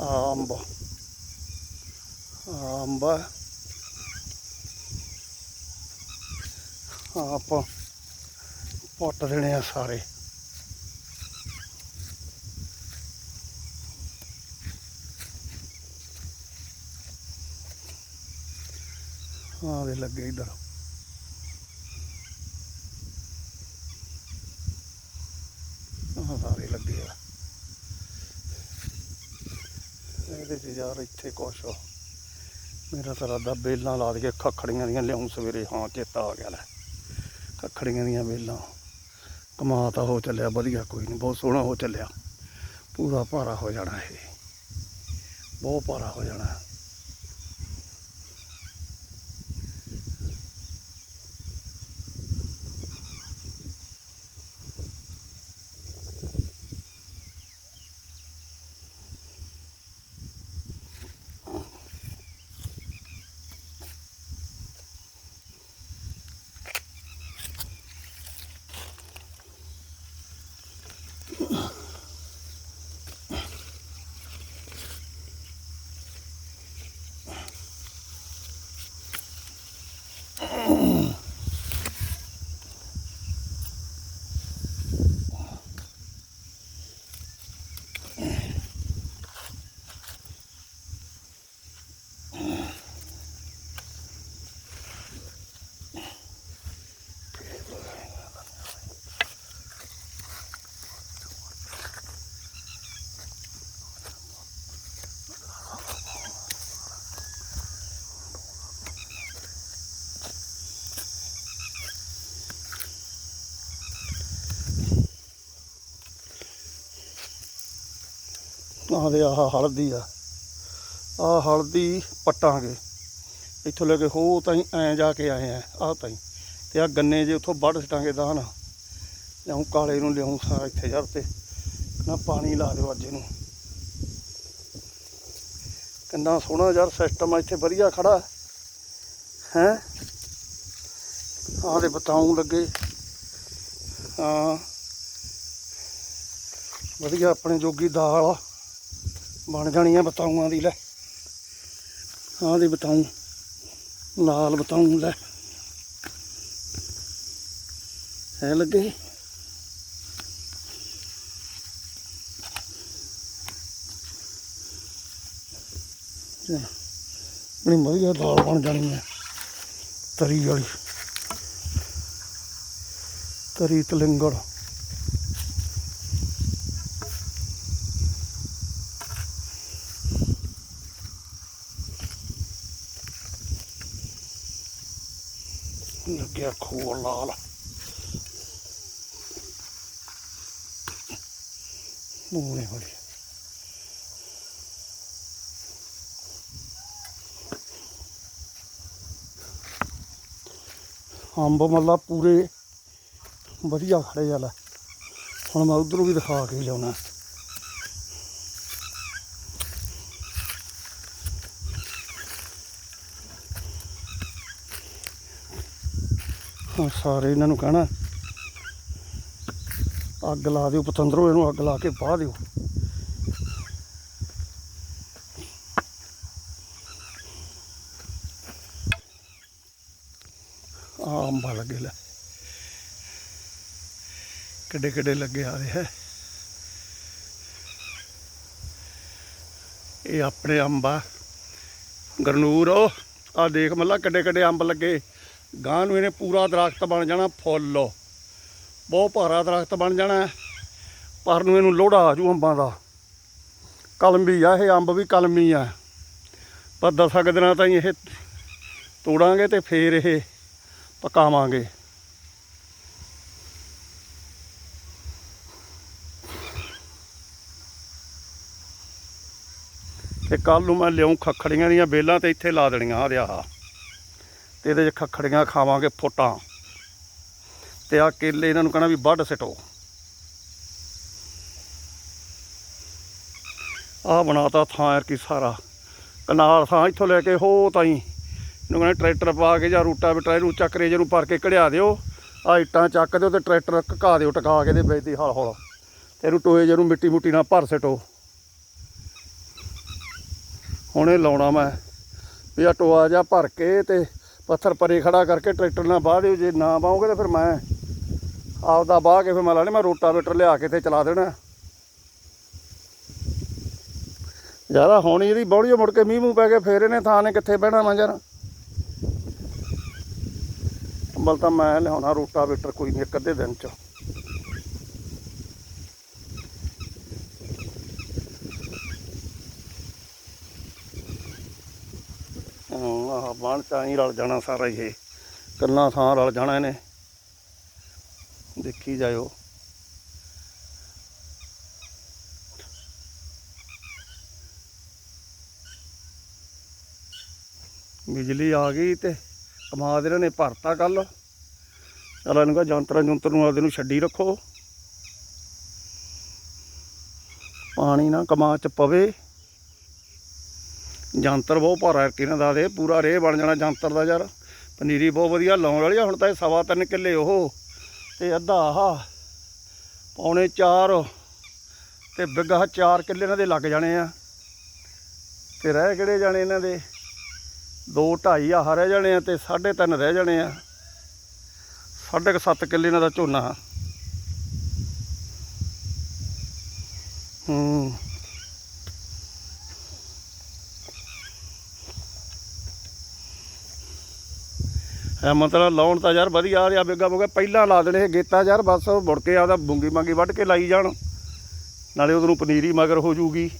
ਆਹ ਅੰਬ ਆਹ ਅੰਬ ਆ। ਆਹ ਆਪਾਂ ਪੁੱਟ ਦੇਣੇ ਆ ਸਾਰੇ। ਆਹ ਦੇ ਲੱਗੇ ਇਧਰ। ਸਾਰੇ ਲੱਗੇ ਆ। ਇਹਦੇ ਚ ਯਾਰ ਇੱਥੇ ਕੁਛ। ਮੇਰਾ ਤਾਂ ਰਾਦਾ ਬੇਲਾਂ ਲਾ ਕੇ ਖੱਖੜੀਆਂ ਦੀਆਂ ਲਿਆਉਂ ਸਵੇਰੇ, ਹਾਂ, ਚੇਤਾ ਆ ਗਿਆ ਲੈ। ਖੱਖੜੀਆਂ ਦੀਆਂ ਬੇਲਾਂ। ਕਮਾ ਤਾਂ ਹੋ ਚੱਲਿਆ, ਵਧੀਆ ਕੋਈ ਨਹੀਂ ਬਹੁਤ ਸੋਹਣਾ ਹੋ ਚੱਲਿਆ। ਪੂਰਾ ਭਾਰਾ ਹੋ ਜਾਣਾ ਇਹ। ਬਹੁਤ ਭਾਰਾ ਹੋ ਜਾਣਾ। ਆਹ ਦੇ ਆਹ ਹਲਦੀ ਆ। ਆਹ ਹਲਦੀ ਪੱਟਾਂਗੇ। ਇੱਥੋਂ ਲੈ ਕੇ ਹੋ ਤਾਈਂ ਐ ਜਾ ਕੇ ਆਏ ਆ, ਆਹ ਤਾਈਂ। ਤੇ ਆ ਗੰਨੇ ਜੇ ਉੱਥੋਂ ਵੱਢ ਸਟਾਂਗੇ ਦਾ ਨਾ ਲਿਆਉਂ ਕਾਲੇ ਨੂੰ ਲਿਆਉਂ ਸਾਰਾ ਇੱਥੇ ਯਾਰ ਤੇ। ਨਾ ਪਾਣੀ ਲਾ ਦਿਓ ਅੱਜ ਇਹਨੂੰ। ਕਿੰਨਾ ਸੋਹਣਾ ਯਾਰ ਸਿਸਟਮ ਆ, ਇੱਥੇ ਵਧੀਆ ਖੜਾ। ਹੈ? ਆਹ ਦੇ ਬਤਾਉਂ ਲੱਗੇ। ਹਾਂ। ਵਧੀਆ ਆਪਣੇ ਜੋਗੀ ਦਾਲ ਆ। ਬਣ ਜਾਣੀ ਆ ਬਤਾਊਆਂ ਦੀ, ਲੈ। ਆਹ ਦੇ ਬਤਾਊ, ਲਾਲ ਬਤਾਊ, ਲੈ। ਹੈ ਲੱਗੇ? ਚਲ ਬੜੀ ਵਧੀਆ ਦਾਲ ਬਣ ਜਾਣੀ ਹੈ ਤਰੀ ਵਾਲੀ। ਤਰੀ ਤਲਿੰਗੜ। ਲੱਗਿਆ ਖੋਲ ਲਾਲ ਮੂਨੇ ਅੰਬ ਮੱਲਾ ਪੂਰੇ ਵਧੀਆ ਖੜੇ ਆ ਲੈ। ਹੁਣ ਮੈਂ ਉਧਰੋਂ ਵੀ ਦਿਖਾ ਕੇ ਲਿਆਉਣਾ। ਹਾਂ ਸਾਰੇ ਇਹਨਾਂ ਨੂੰ ਕਹਿਣਾ। ਅੱਗ ਲਾ ਦਿਓ ਪਤੰਦਰੋ, ਇਹਨੂੰ ਅੱਗ ਲਾ ਕੇ ਪਾ ਦਿਓ। ਆ ਅੰਬਾ ਲੱਗੇ ਲੈ। ਕਿੱਡੇ ਕਿੱਡੇ ਲੱਗੇ ਆ ਰਹੇ ਹੈ ਇਹ ਆਪਣੇ ਅੰਬਾ। ਗਰਨੂਰ ਆ ਦੇਖ ਮੱਲਾ ਕਿੱਡੇ ਕਿੱਡੇ ਅੰਬ ਲੱਗੇ। ਗਾਂ ਨੂੰ ਇਹਨੇ ਪੂਰਾ ਦਰਖਤ ਬਣ ਜਾਣਾ ਫੁੱਲ। ਬਹੁਤ ਭਾਰਾ ਦਰਖਤ ਬਣ ਜਾਣਾ ਪਰ ਨੂੰ ਇਹਨੂੰ ਲੋੜਾ ਆ ਜੂ ਅੰਬਾਂ ਦਾ। ਕਲਮੀ ਆ ਇਹ, ਅੰਬ ਵੀ ਕਲਮੀ ਆ। ਪਰ ਦਸਾਂ ਕੁ ਦਿਨਾਂ ਤਾਈਂ ਇਹ ਤੋੜਾਂਗੇ ਤੇ ਫੇਰ ਇਹ ਪਕਾਵਾਂਗੇ। ਤੇ ਕੱਲ ਨੂੰ ਮੈਂ ਲਿਆਉਂ ਖੱਖੜੀਆਂ ਦੀਆਂ ਬੇਲਾਂ ਤੇ ਇੱਥੇ ਲਾ ਦੇਣੀਆਂ ਆ ਰਿਹਾ ਤੇ ਇਹਦੇ 'ਚ ਖੱਖੜੀਆਂ ਖਾਵਾਂਗੇ ਫੋਟਾਂ। ਤੇ ਆ ਕੇਲੇ ਇਹਨਾਂ ਨੂੰ ਕਹਣਾ ਵੀ ਵੱਢ ਸਿਟੋ। ਆ ਬਣਾਤਾ ਥਾਂ ਯਾਰ ਕੀ ਸਾਰਾ। ਕਨਾਲ ਥਾਂ ਇੱਥੋਂ ਲੈ ਕੇ ਹੋ ਤਾਈ। ਇਹਨੂੰ ਕਹਿੰਦੇ ਟਰੈਕਟਰ ਪਾ ਕੇ ਜਾਂ ਰੂਟਾ ਬਿਟਰਾ ਇਹਨੂੰ ਚੱਕਰੇ ਨੂੰ ਭਰ ਕੇ ਕਢਿਆ ਦਿਓ। ਆ ਇੱਟਾਂ ਚੱਕ ਦਿਓ ਤੇ ਟਰੈਕਟਰ ਘਕਾ ਦਿਓ, ਟਕਾ ਕੇ ਦੇ ਵਿੱਚ ਦੀ ਹੌਲ ਹੌਲ। ਤੇ ਇਹਨੂੰ ਟੋਏ ਨੂੰ ਮਿੱਟੀ ਮੁੱਟੀ ਨਾਲ ਭਰ ਸਿਟੋ। ਹੁਣੇ ਲਾਉਣਾ ਮੈਂ। ਵੀ ਆ ਟੋਆ ਜਾ ਭਰ ਕੇ ਤੇ ਪੱਥਰ ਪਰੇ ਖੜਾ ਕਰਕੇ ਟਰੈਕਟਰ ਨਾਲ ਬਾਹ ਦਿਓ ਜੇ ਨਾ ਪਾਉਂਗੇ ਤਾਂ ਫਿਰ ਮੈਂ ਆਪਦਾ ਬਾਹ ਕੇ ਫਿਰ ਮੈਂ ਲਾਣੇ, ਮੈਂ ਰੋਟਾਵੇਟਰ ਲਿਆ ਕੇ ਤੇ ਚਲਾ ਦੇਣਾ। ਜ਼ਿਆਦਾ ਹੁਣ ਇਹਦੀ ਬੌੜੀ ਮੁੜ ਕੇ ਮੀਂਹ ਮੂੰਹ ਪੈ ਕੇ ਫੇਰ ਇਹਨੇ ਥਾਂ ਨੇ ਕਿੱਥੇ ਬਹਿਣਾ ਮੈਂ ਯਾਰ। ਅੰਬਲ ਤਾਂ ਮੈਂ ਲਿਆਉਣਾ ਰੋਟਾਵੇਟਰ ਕੋਈ ਨਹੀਂ ਇੱਕ ਅੱਧੇ ਦਿਨ ਚ। ਹਾਂ ਬਣ ਤਾਂ ਹੀ ਰਲ ਜਾਣਾ ਸਾਰਾ ਇਹ। ਕੱਲਾ ਥਾਂ ਰਲ ਜਾਣਾ ਇਹਨੇ। ਦੇਖੀ ਜਾਇਓ। ਬਿਜਲੀ ਆ ਗਈ ਤੇ ਕਮਾਦ ਇਹਨਾਂ ਨੇ ਭਰਤਾ ਕੱਲ। ਚਲ ਇਹਨੂੰ ਕਹ ਜੰਤਰਾਂ ਜੁੰਤਰ ਨੂੰ ਆਪਦੇ ਨੂੰ ਛੱਡੀ ਰੱਖੋ। ਪਾਣੀ ਨਾ ਕਮਾ ਚ ਪਵੇ। ਜੰਤਰ ਬਹੁਤ ਭਾਰਾ ਇਹਨਾਂ ਦਾ ਦੇ ਪੂਰਾ ਰੇਹ ਬਣ ਜਾਣਾ ਜੰਤਰ ਦਾ ਯਾਰ। ਪਨੀਰੀ ਬਹੁਤ ਵਧੀਆ ਲਾਉਣ ਵਾਲੀ ਆ, ਹੁਣ ਤਾਂ ਇਹ ਸਵਾ ਤਿੰਨ ਕਿੱਲੇ ਉਹ। ਤੇ ਅੱਧਾ ਆਹ, ਪੌਣੇ 4 ਤੇ ਬਿੱਗਾ 4 ਕਿੱਲੇ ਇਹਨਾਂ ਦੇ ਲੱਗ ਜਾਣੇ ਆ। ਤੇ ਰਹਿ ਕਿਹੜੇ ਜਾਣੇ ਇਹਨਾਂ ਦੇ? 2 2.5 ਆਹ ਰਹਿ ਜਾਣੇ ਆ ਤੇ 3.5 ਰਹਿ ਜਾਣੇ ਆ। ਸਾਢੇ ਕੁ ਸੱਤ ਕਿੱਲੇ ਇਹਨਾਂ ਦਾ ਝੋਨਾ। ਹੂੰ। ਇਹ ਮਤਲਬ ਲਾਉਣ ਤਾਂ ਯਾਰ ਵਧੀਆ ਆ ਰਿਹਾ, ਬੇਗਾ ਬੋਗਾ ਪਹਿਲਾਂ ਲਾ ਦੇਣੇ ਇਹ ਗੇਤਾ ਯਾਰ, ਬਸ ਉਹ ਮੁੜ ਕੇ ਆਦਾ ਬੁੰਗੀ ਮੰਗੀ ਵੱਢ ਕੇ ਲਾਈ ਜਾਣ। ਨਾਲੇ ਉਹਨੂੰ ਪਨੀਰੀ ਮਗਰ ਹੋ ਜੂਗੀ।